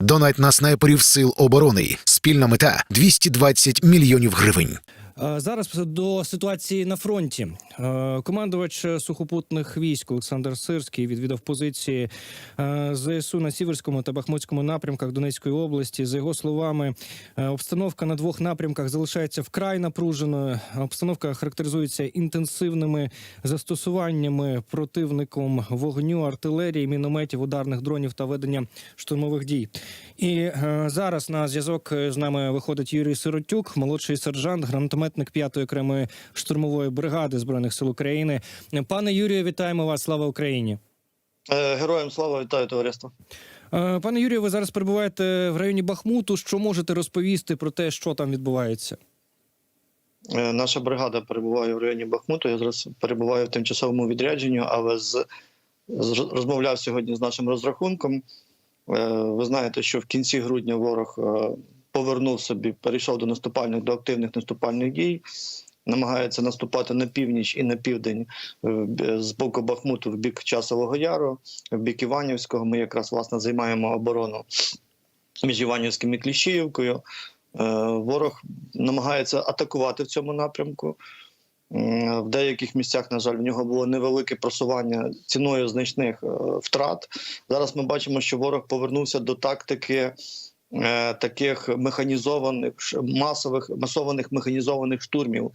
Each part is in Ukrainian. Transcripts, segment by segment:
Донать на снайперів сил оборони. Спільна мета 220 мільйонів гривень. Е, Зараз до ситуації на фронті. Е, Командувач сухопутних військ Олександр Сирський відвідав позиції е, ЗСУ на Сіверському та Бахмутському напрямках Донецької області. За його словами, обстановка на двох напрямках залишається вкрай напруженою. Обстановка характеризується інтенсивними застосуваннями противником вогню, артилерії, мінометів, ударних дронів та ведення штурмових дій. І зараз на зв'язок з нами виходить Юрій Сиротюк, молодший сержант, гранатометник 5-ї окремої штурмової бригади збройних сил України. Пане Юрію, вітаємо вас! Слава Україні! Е, Героям слава вітаю товариство. Е, Пане Юрію, ви зараз перебуваєте в районі Бахмуту. Що можете розповісти про те, що там відбувається? Е, Наша бригада перебуває в районі Бахмуту. Я зараз перебуваю в тимчасовому відрядженні, але з, розмовляв сьогодні з нашим розрахунком. Ви знаєте, що в кінці грудня ворог повернув собі, перейшов до наступальних до активних наступальних дій. Намагається наступати на північ і на південь е, з боку Бахмуту в бік Часового Яру, в бік Іванівського. Ми якраз власне займаємо оборону між Іванівським і Кліщіївкою. Е, Ворог намагається атакувати в цьому напрямку. В деяких місцях, на жаль, в нього було невелике просування ціною значних е, втрат. Зараз ми бачимо, що ворог повернувся до тактики таких механізованих масових масованих механізованих штурмів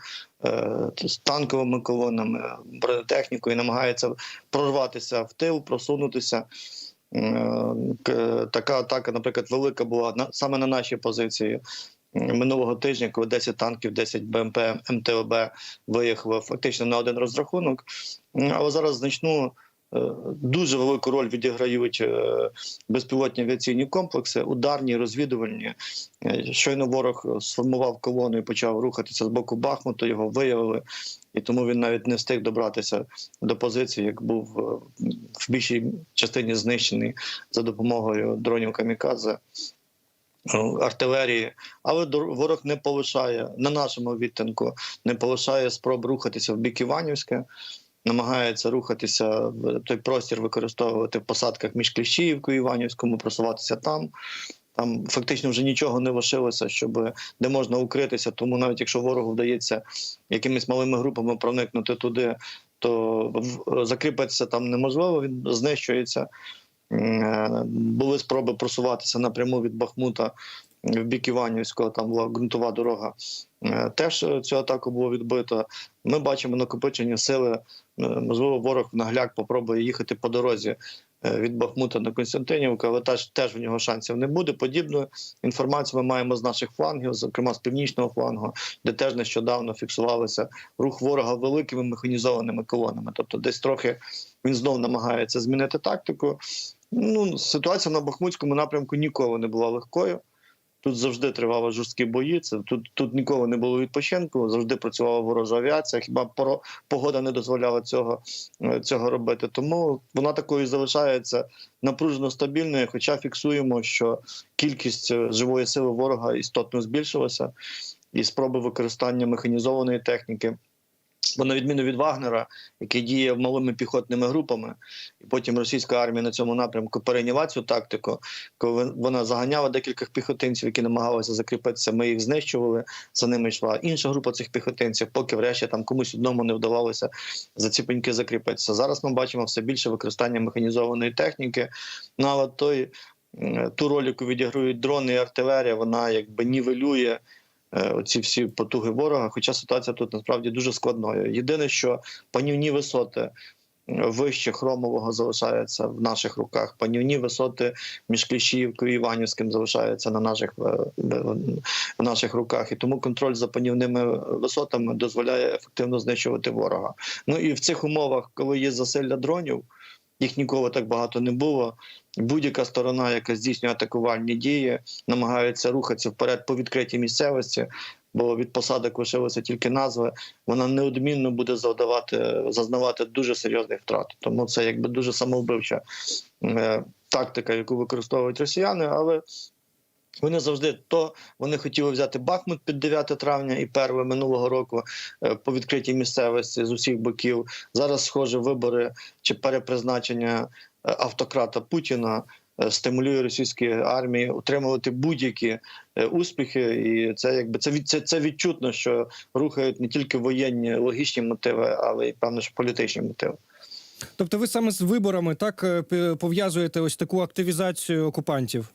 е, з танковими колонами, бронетехнікою, намагається прорватися в тил, просунутися. Е, Така атака, наприклад, велика була саме на нашій позиції минулого тижня, коли 10 танків, 10 БМП МТОБ виїхали фактично на один розрахунок. Але зараз значну е, дуже велику роль відіграють е, безпілотні авіаційні комплекси, ударні, розвідувальні. Е, Щойно ворог сформував колону і почав рухатися з боку Бахмуту. Його виявили, і тому він навіть не встиг добратися до позиції, як був е, в більшій частині знищений за допомогою дронів камікадзе. е, Артилерії, але ворог не полишає на нашому відтинку, не полишає спроб рухатися в бік Іванівське, намагається рухатися в той простір, використовувати в посадках між Кліщіївкою і Іванівському, просуватися там. Там фактично вже нічого не лишилося, щоб де можна укритися. Тому навіть якщо ворогу вдається якимись малими групами проникнути туди, то в- закріпитися там неможливо. Він знищується. Е, Були спроби просуватися напряму від Бахмута в бік Іванівського. Там була ґрунтова дорога. Е, Теж е, цю атаку було відбито. Ми бачимо накопичення сили. Е, Можливо, ворог нагляк попробує їхати по дорозі від Бахмута на Константинівку, але теж, теж в нього шансів не буде. Подібну інформацію ми маємо з наших флангів, зокрема з північного флангу, де теж нещодавно фіксувалося рух ворога великими механізованими колонами. Тобто, десь трохи він знов намагається змінити тактику. Ну, ситуація на Бахмутському напрямку ніколи не була легкою. Тут завжди тривали жорсткі бої. Це тут, тут ніколи не було відпочинку. Завжди працювала ворожа авіація. Хіба погода не дозволяла цього, е, цього робити? Тому вона такою залишається напружено стабільною. Хоча фіксуємо, що кількість е, живої сили ворога істотно збільшилася, і спроби використання механізованої техніки. Бо на відміну від Вагнера, який діє малими піхотними групами, і потім російська армія на цьому напрямку перейняла цю тактику, коли вона заганяла декілька піхотинців, які намагалися закріпитися. Ми їх знищували. За ними йшла інша група цих піхотинців, поки врешті там комусь одному не вдавалося за ці пеньки закріпитися. Зараз ми бачимо все більше використання механізованої техніки. Ну але той ту роль, яку відіграють дрони і артилерія, вона якби нівелює оці всі потуги ворога. Хоча ситуація тут насправді дуже складною. Єдине, що панівні висоти. е, Вище хромового залишається в наших руках. Панівні висоти між Кліщіївкою і Іванівським залишаються на наших е, в наших руках, і тому контроль за панівними висотами дозволяє ефективно знищувати ворога. Ну і в цих умовах, коли є засилля дронів, їх ніколи так багато не було. Будь-яка сторона, яка здійснює атакувальні дії, намагається рухатися вперед по відкритій місцевості. Бо від посадок лишилися тільки назви, вона неодмінно буде завдавати зазнавати дуже серйозних втрат. Тому це якби дуже самовбивча е, тактика, яку використовують росіяни, але вони завжди то вони хотіли взяти Бахмут під 9 травня і 1 минулого року е, по відкритій місцевості з усіх боків. Зараз, схоже, вибори чи перепризначення автократа Путіна е, стимулює російські армії отримувати будь-які е, успіхи, і це якби це від це, це відчутно, що рухають не тільки воєнні логічні мотиви, але й певно, що політичні мотиви. Тобто, ви саме з виборами так е, пов'язуєте ось таку активізацію окупантів?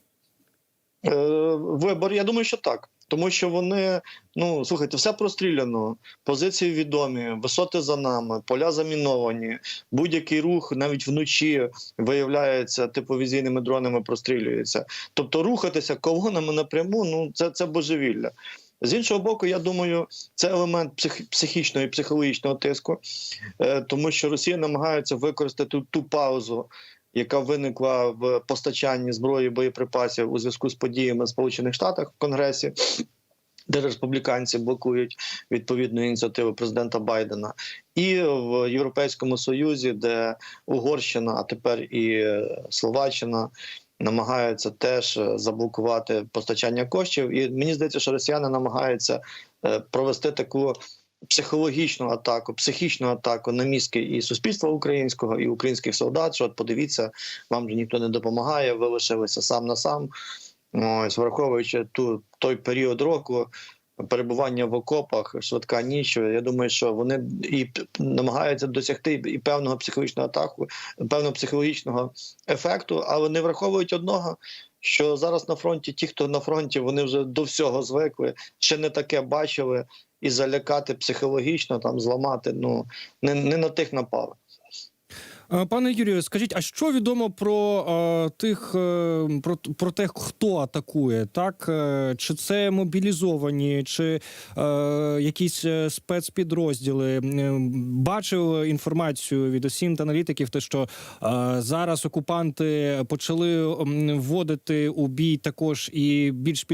Е, Вибор, я думаю, що так. Тому що вони, ну слухайте, все простріляно, позиції відомі, висоти за нами, поля заміновані. Будь-який рух навіть вночі виявляється тепловізійними дронами, прострілюється. Тобто рухатися колонами напряму, ну це, це божевілля. З іншого боку, я думаю, це елемент псих, психічного і психологічного тиску, е, тому що Росія намагається використати ту паузу, яка виникла в постачанні зброї боєприпасів у зв'язку з подіями в Сполучених Штатах в Конгресі. Де республіканці блокують відповідну ініціативу президента Байдена, і в Європейському Союзі, де Угорщина, а тепер і Словаччина намагаються теж заблокувати постачання коштів. І мені здається, що росіяни намагаються е, провести таку психологічну атаку, психічну атаку на мізки і суспільства українського, і українських солдат. Що от подивіться, вам же ніхто не допомагає, ви лишилися сам на сам. Ось, враховуючи ту той період року. Перебування в окопах, швидка ніч. Я думаю, що вони і намагаються досягти і певного психологічного атаку, певного психологічного ефекту, але не враховують одного, що зараз на фронті ті, хто на фронті, вони вже до всього звикли, ще не таке бачили, і залякати психологічно, там зламати. Ну не, не на тих напали. Е, Пане Юрію, скажіть, а що відомо про е, тих е, про, про те, хто атакує? Так чи це мобілізовані, чи е, якісь спецпідрозділи? Бачив інформацію від осінт аналітиків, те, що е, зараз окупанти почали вводити у бій також і більш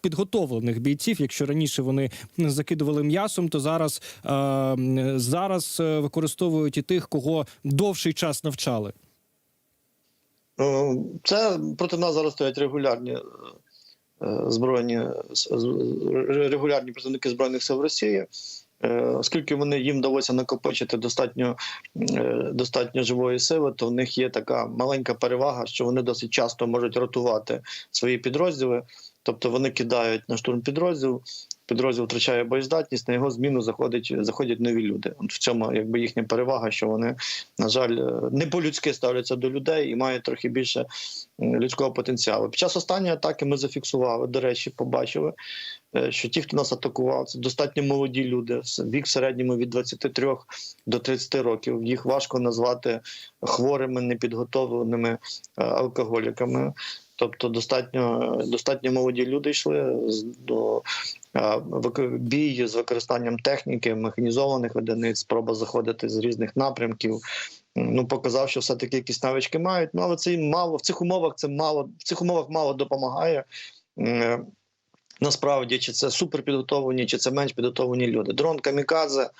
підготовлених бійців. Якщо раніше вони закидували м'ясом, то зараз, е, зараз використовують і тих, кого довший час навчали. Е, Це проти нас зараз стоять регулярні е, е, збройні регулярні представники збройних сил Росії. Оскільки вони їм вдалося накопичити достатньо достатньо живої сили, то в них є така маленька перевага, що вони досить часто можуть ротувати свої підрозділи. Тобто вони кидають на штурм підрозділ, підрозділ втрачає боєздатність, на його зміну заходять, заходять нові люди. От в цьому якби їхня перевага, що вони, на жаль, е, не по-людськи ставляться до людей і мають трохи більше людського потенціалу. Під час останньої атаки ми зафіксували, до речі, побачили, е, що ті, хто нас атакував, це достатньо молоді люди, вік в середньому від 23 до 30 років. Їх важко назвати хворими, непідготовленими е, алкоголіками. Тобто достатньо достатньо молоді люди йшли з- до бій з використанням техніки, механізованих одиниць, спроба заходити з різних напрямків. Ну, показав, що все-таки якісь навички мають. Ну, але це мало в цих умовах. Це мало в цих умовах мало допомагає. Е, Насправді, чи це суперпідготовлені, чи це менш підготовлені люди. Дрон камікадзе,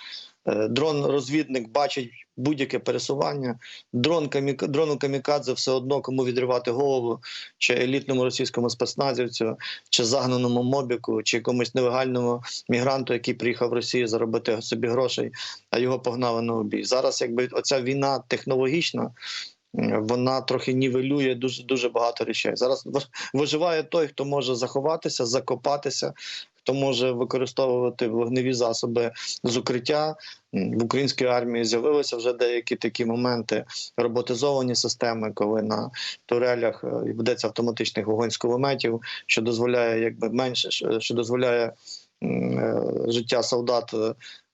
дрон-розвідник бачить будь-яке пересування. Дрон камік... камікадзе все одно кому відривати голову, чи елітному російському спецназівцю, чи загнаному мобіку, чи якомусь нелегальному мігранту, який приїхав в Росію заробити собі грошей, а його погнали на обій. Зараз, якби оця війна технологічна. е, Вона трохи нівелює дуже дуже багато речей. Зараз виж- виживає той, хто може заховатися, закопатися, хто може використовувати вогневі засоби з укриття. В українській армії з'явилися вже деякі такі моменти роботизовані системи, коли на турелях е, ведеться автоматичних вогонь з кулеметів, що дозволяє якби менше, що дозволяє е, життя солдат.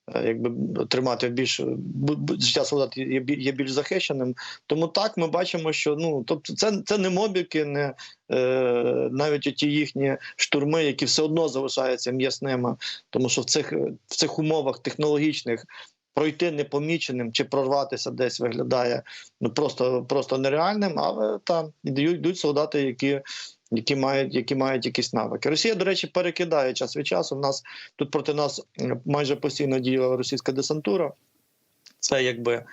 Е, е, Якби тримати більш бу- життя солдат є є більш захищеним, тому так ми бачимо, що ну тобто це, це не мобіки, не е, навіть ті їхні штурми, які все одно залишаються м'ясними, тому що в цих в цих умовах технологічних пройти непоміченим чи прорватися десь виглядає ну просто просто нереальним. Але там йдуть солдати, які. Які мають, які мають якісь навики. Росія, до речі, перекидає час від часу. У нас тут проти нас майже постійно діяла російська десантура. Це якби е,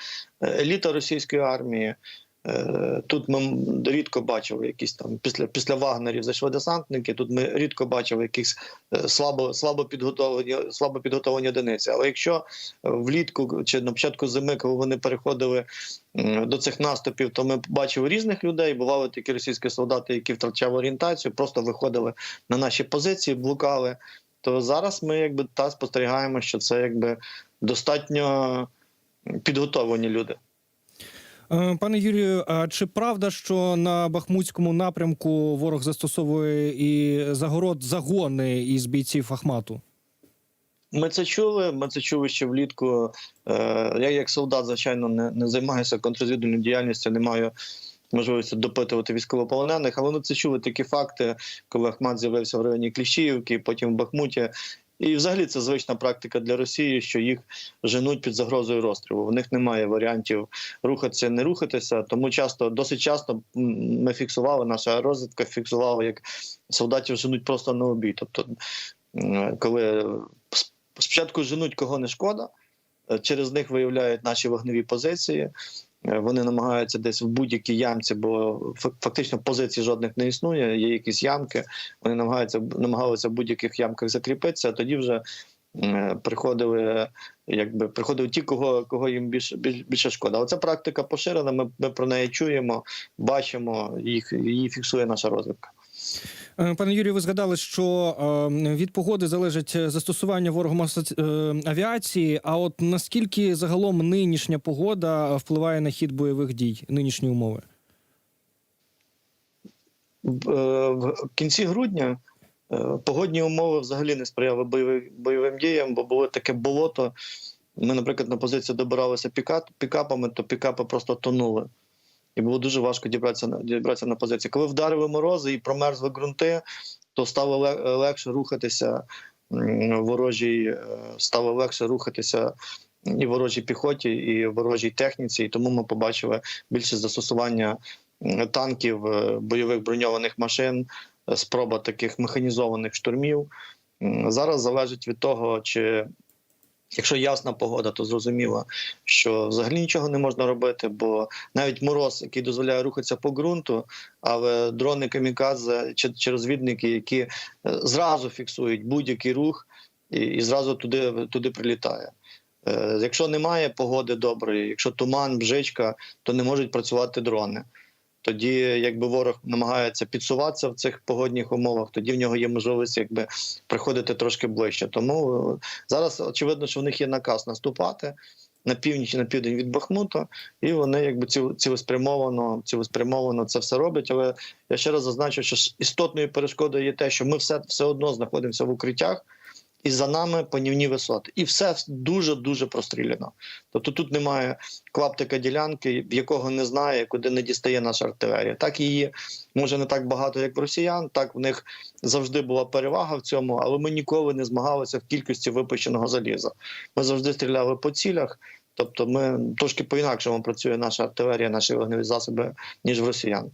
еліта російської армії. Е, Тут ми рідко бачили якісь там після після Вагнерів зайшли десантники. Тут ми рідко бачили якісь е, слабо слабо підготовлені, слабо підготовлені одиниці. Але якщо е, влітку чи на початку зими, коли вони переходили до цих наступів, то ми бачили різних людей. Бували такі російські солдати, які втрачали орієнтацію, просто виходили на наші позиції, блукали. То зараз ми якби та спостерігаємо, що це якби достатньо підготовлені люди. Е, Пане Юрію, а чи правда, що на Бахмутському напрямку ворог застосовує і загород загони із бійців Ахмату? Ми це чули. Ми це чули ще влітку. Е, Я як солдат, звичайно, не, не займаюся контррозвідувальною діяльністю, не маю можливості допитувати військовополонених, але ми це чули такі факти, коли Ахмат з'явився в районі Кліщіївки, потім в Бахмуті. І взагалі це звична практика для Росії, що їх женуть під загрозою розстрілу. У них немає варіантів рухатися, не рухатися. Тому часто, досить часто ми фіксували, наша розвідка фіксувала, як солдатів женуть просто на обій. Тобто, коли спочатку женуть кого не шкода, е, через них виявляють наші вогневі позиції. Е, Вони намагаються десь в будь-якій ямці, бо фактично позицій жодних не існує. Є якісь ямки. Вони намагаються намагалися в будь-яких ямках закріпитися. А тоді вже е, приходили, якби приходили ті, кого кого їм більше більше шкода. Але ця практика поширена. Ми, ми про неї чуємо, бачимо, їх її фіксує наша розвідка. Е, Пане Юрію, ви згадали, що е, від погоди залежить застосування ворогом е, авіації. А от наскільки загалом нинішня погода впливає на хід бойових дій, нинішні умови? В кінці грудня погодні умови взагалі не сприяли бойовим, діям, бо було таке болото. Ми, наприклад, на позицію добиралися пікап, пікапами, то пікапи просто тонули. І було дуже важко дібратися на дібратися на позиції. Коли вдарили морози і промерзли ґрунти, то стало легше рухатися ворожій, е, стало легше рухатися і ворожій піхоті, і ворожій техніці. І тому ми побачили більше застосування танків, е, бойових броньованих машин, е, спроба таких механізованих штурмів. Зараз залежить від того, чи якщо ясна погода, то зрозуміло, що взагалі нічого не можна робити, бо навіть мороз, який дозволяє рухатися по ґрунту, але дрони камікадзе чи, чи розвідники, які е, зразу фіксують будь-який рух і, і зразу туди, туди прилітає. Е, Якщо немає погоди доброї, якщо туман, бжичка, то не можуть працювати дрони. Тоді, якби ворог намагається підсуватися в цих погодних умовах, тоді в нього є можливість якби приходити трошки ближче. Тому е, зараз очевидно, що в них є наказ наступати на північ на південь від Бахмута, і вони якби ціл- цілеспрямовано, цілеспрямовано це все роблять. Але я ще раз зазначу, що істотною перешкодою є те, що ми все, все одно знаходимося в укриттях. І за нами панівні висоти, і все дуже дуже простріляно. Тобто тут немає клаптика ділянки, в якого не знає, куди не дістає наша артилерія. Так її може не так багато, як в росіян. Так в них завжди була перевага в цьому, але ми ніколи не змагалися в кількості випущеного заліза. Ми завжди стріляли по цілях. Тобто, ми трошки по-інакшому працює наша артилерія, наші вогневі засоби, ніж в росіян.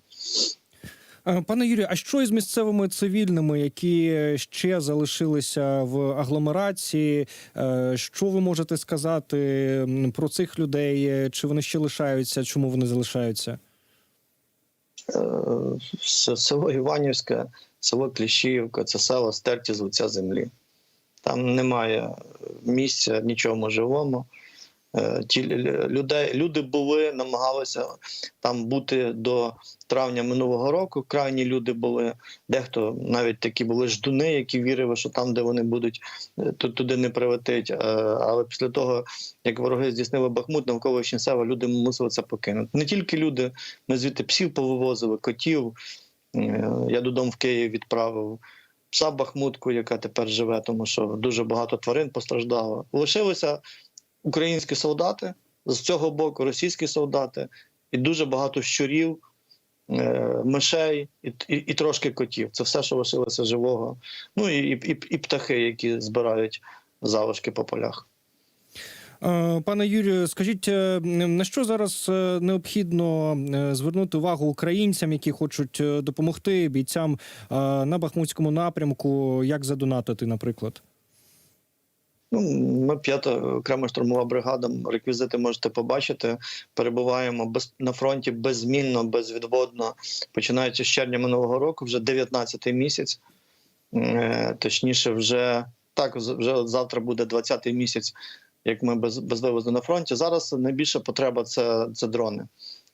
Е, Пане Юрію, а що із місцевими цивільними, які ще залишилися в агломерації? Е, Що ви можете сказати про цих людей? Чи вони ще лишаються? Чому вони залишаються? Е, село Іванівське, село Кліщіївка, це село стерті з лиця землі. Там немає місця нічому живому. Е, Ті лю- людей, люди були, намагалися там бути до травня минулого року. Крайні люди були, дехто навіть такі були ждуни, які вірили, що там, де вони будуть, е, ту- туди не прилетить. Е, Але після того, як вороги здійснили Бахмут, навколишні села, люди мусили це покинути. Не тільки люди, ми звідти псів повивозили, котів. Е, Я додому в Київ відправив пса Бахмутку, яка тепер живе, тому що дуже багато тварин постраждало. Лишилися українські солдати з цього боку, російські солдати, і дуже багато щурів, е, мишей і, і, і трошки котів. Це все, що лишилося живого. Ну і, і, і, птахи, які збирають залишки по полях. Е, Пане Юрію, скажіть, е, на що зараз необхідно звернути увагу українцям, які хочуть допомогти бійцям на Бахмутському напрямку? Як задонатити, наприклад? Ну, ми п'ята окрема штурмова бригада. Реквізити можете побачити. Перебуваємо без на фронті беззмінно, безвідводно, починаючи з червня минулого року, вже 19-й місяць. Е, Точніше, вже так, вже завтра буде 20-й місяць, як ми без, безвивозно на фронті. Зараз найбільша потреба це, це дрони,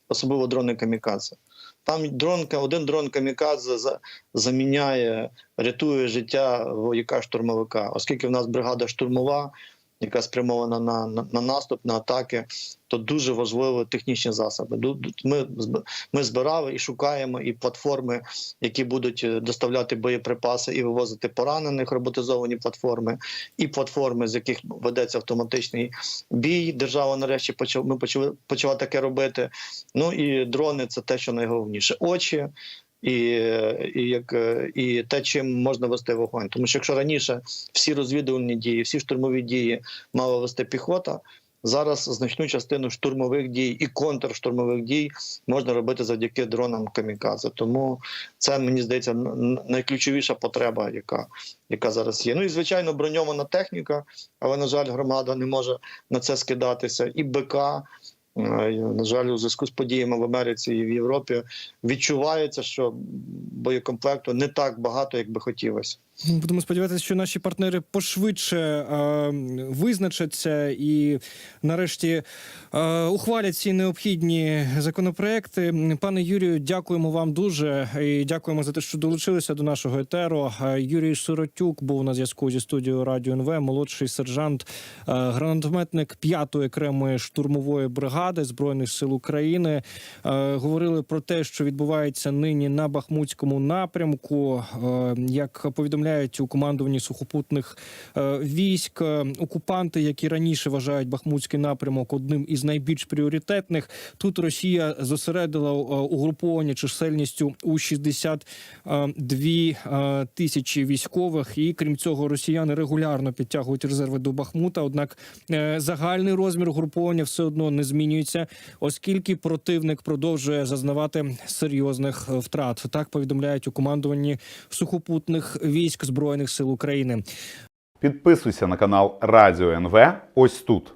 особливо дрони камікадзе. Там дрон, один дрон камікадзе заміняє, рятує життя вояка штурмовика, оскільки в нас бригада штурмова, яка спрямована на, на, на наступ, на атаки, то дуже важливі технічні засоби. Ми, ми збирали і шукаємо і платформи, які будуть е, доставляти боєприпаси і вивозити поранених, роботизовані платформи, і платформи, з яких ведеться автоматичний бій. Держава нарешті почав, ми почали почала таке робити. Ну і дрони це те, що найголовніше. Очі. І, і як е, і те, чим можна вести вогонь, тому що якщо раніше всі розвідувальні дії, всі штурмові дії мала вести піхота, зараз значну частину штурмових дій і контрштурмових дій можна робити завдяки дронам камікадзе. Тому це мені здається найключовіша потреба, яка, яка зараз є. Ну і звичайно, броньована техніка, але на жаль, громада не може на це скидатися. І БК. Е, На жаль, у зв'язку з подіями в Америці і в Європі відчувається, що боєкомплекту не так багато, як би хотілося. Будемо сподіватися, що наші партнери пошвидше е, визначаться і нарешті е, ухвалять ці необхідні законопроекти. Пане Юрію, дякуємо вам дуже і дякуємо за те, що долучилися до нашого етеру. Е, Юрій Сиротюк був на зв'язку зі студією Радіо НВ, молодший сержант, е, гранатометник 5-ї окремої штурмової бригади збройних сил України. Е, Говорили про те, що відбувається нині на Бахмутському напрямку. Е, Як повідомляють у командуванні сухопутних е, військ, е, окупанти, які раніше вважають Бахмутський напрямок одним із найбільш пріоритетних, тут Росія зосередила е, угруповання чисельністю у 62 е, тисячі військових. І крім цього, росіяни регулярно підтягують резерви до Бахмута. Однак загальний розмір угруповання все одно не змінюється, оскільки противник продовжує зазнавати серйозних втрат. Так повідомляють у командуванні сухопутних військ збройних сил України. Підписуйся на канал Радіо НВ ось тут.